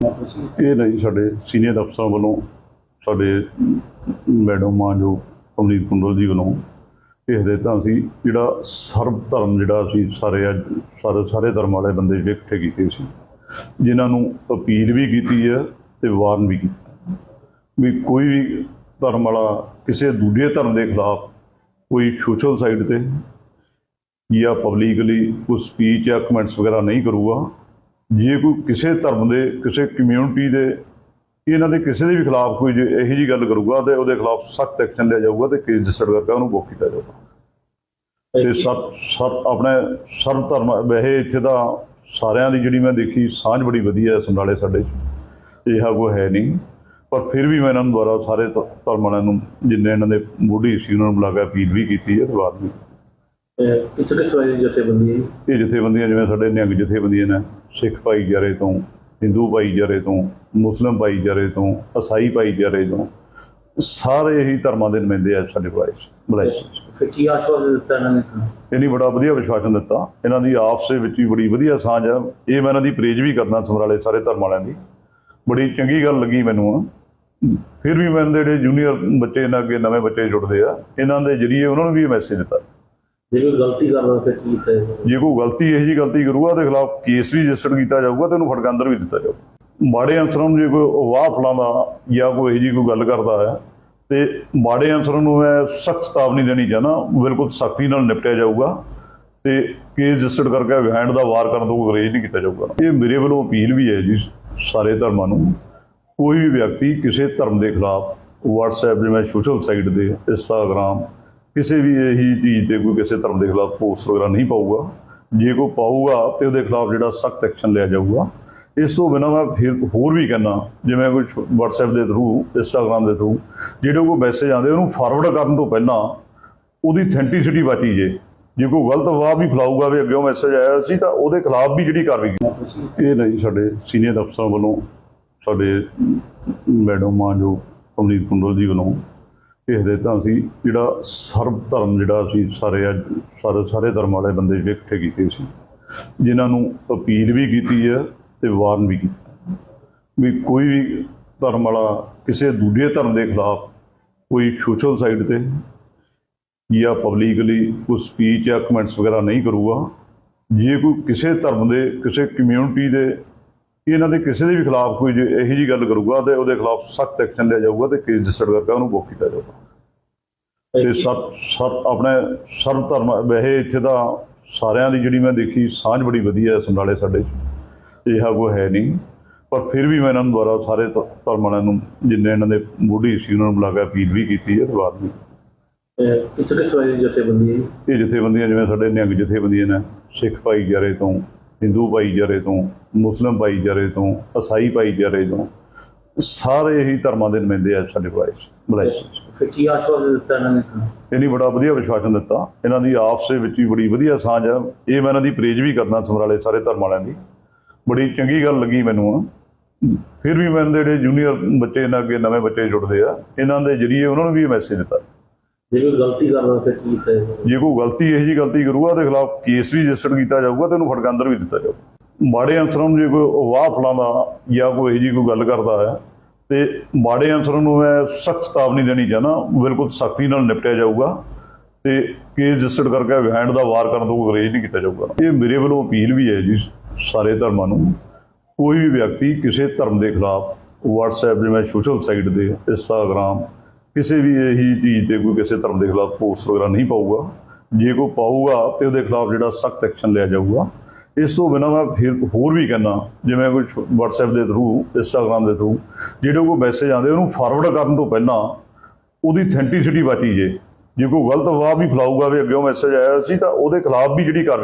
ਇਹ ਨਹੀਂ, ਸਾਡੇ ਸੀਨੀਅਰ ਅਫਸਰਾਂ ਵੱਲੋਂ, ਸਾਡੇ ਮੈਡਮ ਮਾਂ ਜੋ ਅਮਰੀਤ ਕੁੰਦਲ ਜੀ ਵੱਲੋਂ, ਇਹ ਹਦਾਇਤਾਂ ਸੀ ਜਿਹੜਾ ਸਰਬ ਧਰਮ ਜਿਹੜਾ ਅਸੀਂ ਸਾਰੇ ਅੱਜ, ਸਾਰੇ ਸਾਰੇ ਧਰਮ ਵਾਲੇ ਬੰਦੇ ਜਿਹੜੇ ਇਕੱਠੇ ਕੀਤੇ ਸੀ, ਜਿਨ੍ਹਾਂ ਨੂੰ ਅਪੀਲ ਵੀ ਕੀਤੀ ਹੈ ਤੇ ਵਾਰਨ ਵੀ ਕੀਤਾ ਵੀ ਕੋਈ ਵੀ ਧਰਮ ਵਾਲਾ ਕਿਸੇ ਦੂਜੇ ਧਰਮ ਦੇ ਖਿਲਾਫ ਕੋਈ ਸੋਸ਼ਲ ਸਾਈਟ ਤੇ ਜਾਂ ਪਬਲਿਕਲੀ ਕੋਈ ਸਪੀਚ ਜਾਂ ਕਮੈਂਟਸ ਵਗੈਰਾ ਨਹੀਂ ਕਰੂਗਾ ਜੇ ਕੋਈ ਕਿਸੇ ਧਰਮ ਦੇ ਕਿਸੇ ਕਮਿਊਨਿਟੀ ਦੇ ਇਹਨਾਂ ਦੇ ਕਿਸੇ ਦੇ ਵੀ ਖਿਲਾਫ ਕੋਈ ਜੇ ਇਹੋ ਜੀ ਗੱਲ ਕਰੂਗਾ ਤੇ ਉਹਦੇ ਖਿਲਾਫ ਸਖਤ ਐਕਸ਼ਨ ਲਿਆ ਜਾਊਗਾ ਤੇ ਕੇਸ ਰਜਿਸਟਰ ਕਰਕੇ ਉਹਨੂੰ ਬੁੱਕ ਕੀਤਾ ਜਾਊਗਾ। ਤੇ ਸਰ ਸਰ ਆਪਣੇ ਸਰਬ ਧਰਮ ਵੈਸੇ ਇੱਥੇ ਦਾ ਸਾਰਿਆਂ ਦੀ ਜਿਹੜੀ ਮੈਂ ਦੇਖੀ ਸਾਂਝ ਬੜੀ ਵਧੀਆ ਹੈ ਸਮਰਾਲੇ ਸਾਡੇ 'ਚ। ਇਹੋ ਕੋਈ ਹੈ ਨਹੀਂ। ਪਰ ਫਿਰ ਵੀ ਮੈਂ ਇਹਨਾਂ ਨੂੰ ਦੁਆਰਾ ਸਾਰੇ ਧਰਮ ਵਾਲਿਆਂ ਨੂੰ ਜਿੰਨੇ ਇਹਨਾਂ ਦੇ ਮੋਢੀ ਸੀ ਉਹਨਾਂ ਨੂੰ ਬੁਲਾ ਕੇ ਅਪੀਲ ਵੀ ਕੀਤੀ ਹੈ ਤੇ ਬਾਅਦ ਵੀ ਕਿੱਥੇ ਕਿੱਥੇ ਵਾਲੀ ਜਥੇਬੰਦੀ? ਹੈ ਇਹ ਜਥੇਬੰਦੀਆਂ ਜਿਵੇਂ ਸਾਡੇ ਨਿਹੰਗ ਜਥੇਬੰਦੀਆਂ ਨੇ। ਸਿੱਖ ਭਾਈਚਾਰੇ ਤੋਂ ਹਿੰਦੂ ਭਾਈਚਾਰੇ ਤੋਂ ਮੁਸਲਮ ਭਾਈਚਾਰੇ ਤੋਂ ਈਸਾਈ ਭਾਈਚਾਰੇ ਤੋਂ ਸਾਰੇ ਹੀ ਧਰਮਾਂ ਦੇ ਨੁਮਾਇੰਦੇ ਆ ਸਾਡੇ ਕੋਲ ਆਏ ਸੀ ਬੁਲਾਏ ਸੀ ਫਿਰ ਕੀ ਆਸ਼ਵਾਸਨ ਦਿੱਤਾ ਇਹਨਾਂ ਨੇ? ਇਹਨੀ ਬੜਾ ਵਧੀਆ ਵਿਸ਼ਵਾਸਨ ਦਿੱਤਾ। ਇਹਨਾਂ ਦੀ ਆਪਸ ਦੇ ਵਿੱਚ ਵੀ ਬੜੀ ਵਧੀਆ ਸਾਂਝ ਆ। ਇਹ ਮੈਂ ਇਹਨਾਂ ਦੀ ਪ੍ਰੇਜ ਵੀ ਕਰਦਾ ਸਮਰਾਲੇ ਸਾਰੇ ਧਰਮ ਵਾਲਿਆਂ ਦੀ। ਬੜੀ ਚੰਗੀ ਗੱਲ ਲੱਗੀ ਮੈਨੂੰ। ਫਿਰ ਵੀ ਮੈਂ ਜਿਹੜੇ ਜੂਨੀਅਰ ਬੱਚੇ ਇਹਨਾਂ ਅੱਗੇ ਨਵੇਂ ਬੱਚੇ ਜੁੜਦੇ ਆ ਇਹਨਾਂ ਦੇ ਜਰੀਏ ਉਹਨਾਂ ਨੂੰ ਵੀ ਮੈਸੇਜ ਦਿੱਤਾ। ਜੇ ਕੋਈ ਗਲਤੀ ਕਰਦਾ ਫਿਰ ਕੀ ਕੀਤਾ ਜਾਏਗਾ? ਜੇ ਕੋਈ ਗਲਤੀ ਇਹੋ ਜੀ ਗਲਤੀ ਕਰੂਗਾ ਉਹਦੇ ਖਿਲਾਫ ਕੇਸ ਵੀ ਰਜਿਸਟਰ ਕੀਤਾ ਜਾਊਗਾ ਤੇ ਉਹਨੂੰ ਫੜਕਾ ਵੀ ਦਿੱਤਾ ਜਾਊਗਾ। ਮਾੜੇ ਅਨਸਰਾਂ ਨੂੰ ਜੇ ਕੋਈ ਵਾਹ ਫਲਾਉਂਦਾ ਜਾਂ ਕੋਈ ਇਹੋ ਜੀ ਕੋਈ ਗੱਲ ਕਰਦਾ ਹੈ, ਤੇ ਮਾੜੇ ਅਨਸਰਾਂ ਨੂੰ ਮੈਂ ਸਖਤ ਚੇਤਾਵਨੀ ਦੇਣੀ ਚਾਹਨਾ ਬਿਲਕੁਲ ਸਖਤੀ ਨਾਲ ਨਿਪਟਿਆ ਜਾਊਗਾ ਤੇ ਕੇਸ ਰਜਿਸਟਰ ਕਰਕੇ ਵਿਹਾਂਡ ਦਾ ਵਾਰ ਕਰਨ ਤੋਂ ਕੋਈ ਨਹੀਂ ਕੀਤਾ ਜਾਊਗਾ। ਇਹ ਮੇਰੇ ਵੱਲੋਂ ਅਪੀਲ ਵੀ ਹੈ ਜੀ, ਸਾਰੇ ਧਰਮਾਂ ਨੂੰ। ਕੋਈ ਵੀ ਵਿਅਕਤੀ ਕਿਸੇ ਧਰਮ ਦੇ ਖਿਲਾਫ WhatsApp ਜਿਵੇਂ ਸੋਸ਼ਲ ਸਾਈਟ ਦੇ, Instagram ਕਿਸੇ ਵੀ ਇਹੀ ਚੀਜ਼ ਤੇ ਕੋਈ ਕਿਸੇ ਧਰਮ ਦੇ ਖਿਲਾਫ ਪੋਸਟ ਵਗੈਰਾ ਨਹੀਂ ਪਾਊਗਾ। ਜੇ ਕੋਈ ਪਾਊਗਾ ਤੇ ਉਹਦੇ ਖਿਲਾਫ ਜਿਹੜਾ ਸਖਤ ਐਕਸ਼ਨ ਲਿਆ ਜਾਊਗਾ। ਇਸ ਤੋਂ ਬਿਨਾਂ ਮੈਂ ਫਿਰ ਹੋਰ ਵੀ ਕਹਿੰਦਾ, ਜਿਵੇਂ ਕੋਈ WhatsApp ਦੇ ਥਰੂ Instagram ਦੇ ਥਰੂ ਜਿਹੜੇ ਕੋਈ ਮੈਸੇਜ ਆਉਂਦੇ, ਉਹਨੂੰ ਫਾਰਵਰਡ ਕਰਨ ਤੋਂ ਪਹਿਲਾਂ ਉਹਦੀ ਅਥੈਂਟਿਸਿਟੀ ਬਾਟੀ ਜੇ। ਜੇ ਕੋਈ ਗਲਤ ਵਾਹ ਵੀ ਫੈਲਾਊਗਾ ਵੀ ਅੱਗੇ ਮੈਸੇਜ ਆਇਆ ਸੀ, ਤਾਂ ਉਹਦੇ ਖਿਲਾਫ ਵੀ ਜਿਹੜੀ ਕਾਰਵਾਈ ਇਹ ਨਹੀਂ ਸਾਡੇ ਸੀਨੀਅਰ ਅਫਸਰਾਂ ਵੱਲੋਂ, ਸਾਡੇ ਮੈਡਮ ਮਾਂ ਜੋ ਅਮਨੀਤ ਕੁੰਡਲ ਜੀ ਵੱਲੋਂ ਇਹ ਹਦਾਇਤਾਂ ਸੀ ਜਿਹੜਾ ਸਰਬ ਧਰਮ ਜਿਹੜਾ ਅਸੀਂ ਸਾਰੇ ਅੱਜ ਸਾਰੇ ਸਾਰੇ ਧਰਮ ਵਾਲੇ ਬੰਦੇ ਜਿਹੜੇ ਇਕੱਠੇ ਕੀਤੇ ਸੀ, ਜਿਨ੍ਹਾਂ ਨੂੰ ਅਪੀਲ ਵੀ ਕੀਤੀ ਹੈ ਤੇ ਵਾਰਨ ਵੀ ਕੀਤਾ ਵੀ ਕੋਈ ਵੀ ਧਰਮ ਵਾਲਾ ਕਿਸੇ ਦੂਜੇ ਧਰਮ ਦੇ ਖਿਲਾਫ ਕੋਈ ਸੋਸ਼ਲ ਸਾਈਟ ਤੇ ਜਾਂ ਪਬਲਿਕਲੀ ਕੋਈ ਸਪੀਚ ਜਾਂ ਕਮੈਂਟਸ ਵਗੈਰਾ ਨਹੀਂ ਕਰੂਗਾ, ਜੇ ਕੋਈ ਕਿਸੇ ਧਰਮ ਦੇ, ਕਿਸੇ ਕਮਿਊਨਿਟੀ ਦੇ ਇਹਨਾਂ ਦੇ ਕਿਸੇ ਦੇ ਵੀ ਖਿਲਾਫ ਕੋਈ ਇਹੋ ਜੀ ਗੱਲ ਕਰੂਗਾ ਤੇ ਉਹਦੇ ਖਿਲਾਫ ਸਖਤ ਐਕਸ਼ਨ ਲਿਆ ਜਾਊਗਾ ਤੇ ਕੇਸ ਰਜਿਸਟਰ ਕਰਕੇ ਉਹਨੂੰ ਬੁੱਕ ਕੀਤਾ ਜਾਊਗਾ। ਤੇ ਸਰ ਸਰ ਆਪਣੇ ਸਰਬ ਧਰਮ ਵੈਸੇ ਇੱਥੇ ਦਾ ਸਾਰਿਆਂ ਦੀ ਜਿਹੜੀ ਮੈਂ ਦੇਖੀ ਸਾਂਝ ਬੜੀ ਵਧੀਆ ਹੈ ਸਮਰਾਲੇ ਸਾਡੇ 'ਚ। ਇਹੋ ਕੋਈ ਹੈ ਨਹੀਂ। ਪਰ ਫਿਰ ਵੀ ਮੈਂ ਇਹਨਾਂ ਨੂੰ ਦੁਆਰਾ ਸਾਰੇ ਧਰਮ ਵਾਲਿਆਂ ਨੂੰ ਜਿੰਨੇ ਇਹਨਾਂ ਦੇ ਮੋਢੀ ਸੀ ਉਹਨਾਂ ਨੂੰ ਬੁਲਾ ਕੇ ਅਪੀਲ ਵੀ ਕੀਤੀ ਹੈ ਤੇ ਬਾਅਦ ਵੀ ਕਿੱਥੇ ਕਿੱਥੇ ਵਾਲੀ ਜਥੇਬੰਦੀ ਹੈ ਇਹ ਜਥੇਬੰਦੀਆਂ ਜਿਵੇਂ ਸਾਡੇ ਨਿਹੰਗ ਜਥੇਬੰਦੀਆਂ ਨੇ ਸਿੱਖ ਭਾਈਚਾਰੇ ਤੋਂ ਹਿੰਦੂ ਭਾਈਚਾਰੇ ਤੋਂ ਮੁਸਲਮ ਭਾਈਚਾਰੇ ਤੋਂ ਈਸਾਈ ਭਾਈਚਾਰੇ ਤੋਂ ਸਾਰੇ ਹੀ ਧਰਮਾਂ ਦੇ ਨੁਮਾਇੰਦੇ ਆ ਸਾਡੇ ਕੋਲ ਬੁਲਾਏ ਫਿਰ ਕੀ ਆਸ਼ਵਾਸਨ ਦਿੱਤਾ ਇਹਨਾਂ ਨੇ? ਇਹਨੀ ਬੜਾ ਵਧੀਆ ਵਿਸ਼ਵਾਸਨ ਦਿੱਤਾ। ਇਹਨਾਂ ਦੀ ਆਪਸ ਦੇ ਵਿੱਚ ਵੀ ਬੜੀ ਵਧੀਆ ਸਾਂਝ ਆ। ਇਹ ਮੈਂ ਇਹਨਾਂ ਦੀ ਪ੍ਰੇਜ ਵੀ ਕਰਦਾ ਸਮਰਾਲੇ ਸਾਰੇ ਧਰਮ ਵਾਲਿਆਂ ਦੀ। ਬੜੀ ਚੰਗੀ ਗੱਲ ਲੱਗੀ ਮੈਨੂੰ ਫਿਰ ਵੀ ਮੈਂ ਜਿਹੜੇ ਜੂਨੀਅਰ ਬੱਚੇ ਇਹਨਾਂ ਅੱਗੇ ਨਵੇਂ ਬੱਚੇ ਜੁੜਦੇ ਆ। ਇਹਨਾਂ ਦੇ ਜਰੀਏ ਉਹਨਾਂ ਨੂੰ ਵੀ ਮੈਸੇਜ ਦਿੱਤਾ। ਜੇ ਕੋਈ ਗਲਤੀ ਕਰਦਾ ਫਿਰ ਕੀ ਕੀਤਾ ਜਾਏਗਾ? ਜੇ ਕੋਈ ਗਲਤੀ ਇਹੋ ਜੀ ਗਲਤੀ ਕਰੂਗਾ ਉਹਦੇ ਖਿਲਾਫ ਕੇਸ ਵੀ ਰਜਿਸਟਰ ਕੀਤਾ ਜਾਊਗਾ ਤੇ ਉਹਨੂੰ ਫੜਕਾ ਅੰਦਰ ਵੀ ਦਿੱਤਾ ਜਾਊਗਾ। ਮਾੜੇ ਅਨਸਰਾਂ ਨੂੰ ਜੇ ਕੋਈ ਵਾਹ ਫਲਾਉਂਦਾ ਜਾਂ ਕੋਈ ਇਹੋ ਜੀ ਕੋਈ ਗੱਲ ਕਰਦਾ ਹੈ ਤੇ ਮਾੜੇ ਅਨਸਰਾਂ ਨੂੰ ਮੈਂ ਸਖਤ ਚੇਤਾਵਨੀ ਦੇਣੀ ਚਾਹਨਾ ਬਿਲਕੁਲ ਸਖਤੀ ਨਾਲ ਨਿਪਟਿਆ ਜਾਊਗਾ ਤੇ ਕੇਸ ਰਜਿਸਟਰ ਕਰਕੇ ਵਿਹਾਂਡ ਦਾ ਵਾਰ ਕਰਨ ਤੋਂ ਕੋਈ ਨਹੀਂ ਕੀਤਾ ਜਾਊਗਾ। ਇਹ ਮੇਰੇ ਵੱਲੋਂ ਅਪੀਲ ਵੀ ਹੈ ਜੀ, ਸਾਰੇ ਧਰਮਾਂ ਨੂੰ। ਕੋਈ ਵੀ ਵਿਅਕਤੀ ਕਿਸੇ ਧਰਮ ਦੇ ਖਿਲਾਫ WhatsApp ਜਿਵੇਂ ਸੋਸ਼ਲ ਸਾਈਟ ਦੇ, Instagram ਕਿਸੇ ਵੀ ਇਹੀ ਚੀਜ਼ ਤੇ ਕੋਈ ਕਿਸੇ ਧਰਮ ਦੇ ਖਿਲਾਫ ਪੋਸਟ ਵਗੈਰਾ ਨਹੀਂ ਪਾਊਗਾ। ਜੇ ਕੋਈ ਪਾਊਗਾ ਤੇ ਉਹਦੇ ਖਿਲਾਫ ਜਿਹੜਾ ਸਖਤ ਐਕਸ਼ਨ ਲਿਆ ਜਾਊਗਾ। ਇਸ ਤੋਂ ਬਿਨਾਂ ਮੈਂ ਫਿਰ ਹੋਰ ਵੀ ਕਹਿੰਦਾ, ਜਿਵੇਂ ਕੋਈ WhatsApp ਦੇ ਥਰੂ Instagram ਦੇ ਥਰੂ ਜਿਹੜੇ ਕੋਈ ਮੈਸੇਜ ਆਉਂਦੇ, ਉਹਨੂੰ ਫਾਰਵਰਡ ਕਰਨ ਤੋਂ ਪਹਿਲਾਂ ਉਹਦੀ ਅਥੈਂਟਿਸਿਟੀ ਬਾਟੀ ਜੇ ਜੇ ਕੋਈ ਗਲਤ ਵਾਹ ਵੀ ਫੈਲਾਊਗਾ ਵੀ ਅੱਗੇ ਉਹ ਮੈਸੇਜ ਆਇਆ ਸੀ, ਤਾਂ ਉਹਦੇ ਖਿਲਾਫ ਵੀ ਜਿਹੜੀ ਕਾਰਵਾਈ